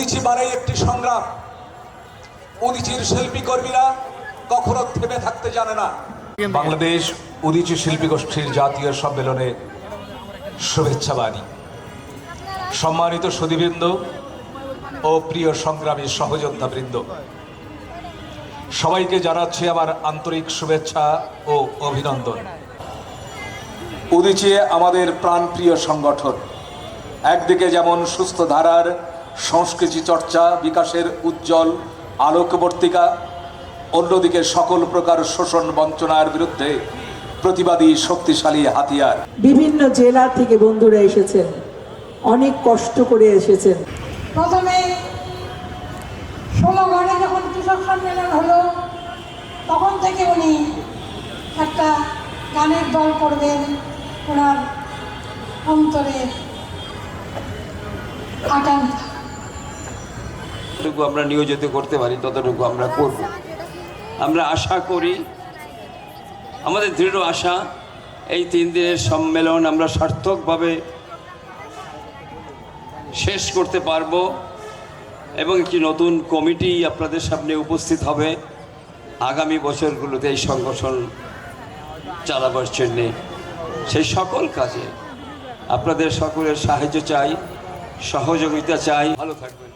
একটি সংগ্রাম। উদিচির শিল্পী কর্মীরা কখনো থেমে থাকতে জানে না। বাংলাদেশ উদিচি শিল্পী গোষ্ঠীর জাতীয় সম্মেলনে শুভেচ্ছা বাণী। সম্মানিত সুদীবৃন্দ ও প্রিয় সংগ্রামী সহযোদ্ধাবৃন্দ, সবাইকে জানাচ্ছি আমার আন্তরিক শুভেচ্ছা ও অভিনন্দন। উদিচে আমাদের প্রাণপ্রিয় সংগঠন। একদিকে যেমন সুস্থ ধারার সংস্কৃতি চর্চা বিকাশের উজ্জ্বল আলোকবর্তিকা অন্যদিকে সকল প্রকার শোষণ বঞ্চনার বিরুদ্ধে প্রতিবাদী শক্তিশালী হাতিয়ার। বিভিন্ন জেলা থেকে বন্ধুরা এসেছেন অনেক কষ্ট করে এসেছেন। প্রথমে ষোলো ঘরে যখন কৃষক সম্মেলন হলো তখন থেকে উনি একটা গানের দল করবেন ওনার অন্তরে আকাঙ্ক্ষা। যতটুকু আমরা নিয়োজিত করতে পারি, ততটুকু আমরা করব। আমরা আশা করি, আমাদের দৃঢ় আশা, এই তিন দিনের সম্মেলন আমরা সার্থকভাবে শেষ করতে পারব এবং একটি নতুন কমিটি আপনাদের সামনে উপস্থিত হবে। আগামী বছরগুলোতে এই সংগঠন চালাবার জন্যে। সেই সকল কাজে আপনাদের সকলের সাহায্য চাই, সহযোগিতা চাই। ভালো থাকবেন।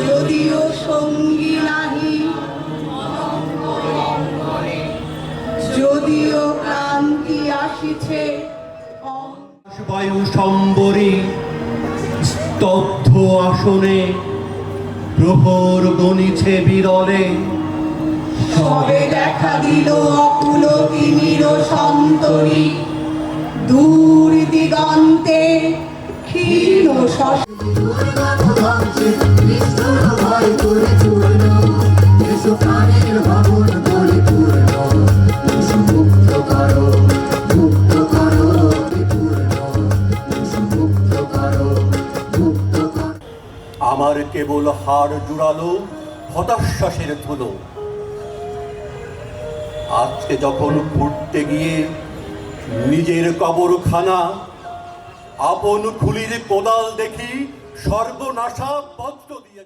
যদিও সঙ্গী নাহি যদিও ক্রান্তি আসিছে বায়ু সম্বরী স্তব্ধ আসনে প্রহর গণিছে বিরলে। সবে দেখা দিল অকুল তিমির সন্তরী দূর দিগন্তে আমার কেবল হাড় জুড়ালো হতাশ্বাসের ধুলো। আজকে যখন ফুটতে গিয়ে নিজের কবরখানা আপন খুলির কোদাল দেখি সর্বনাশা বজ্র দিয়ে।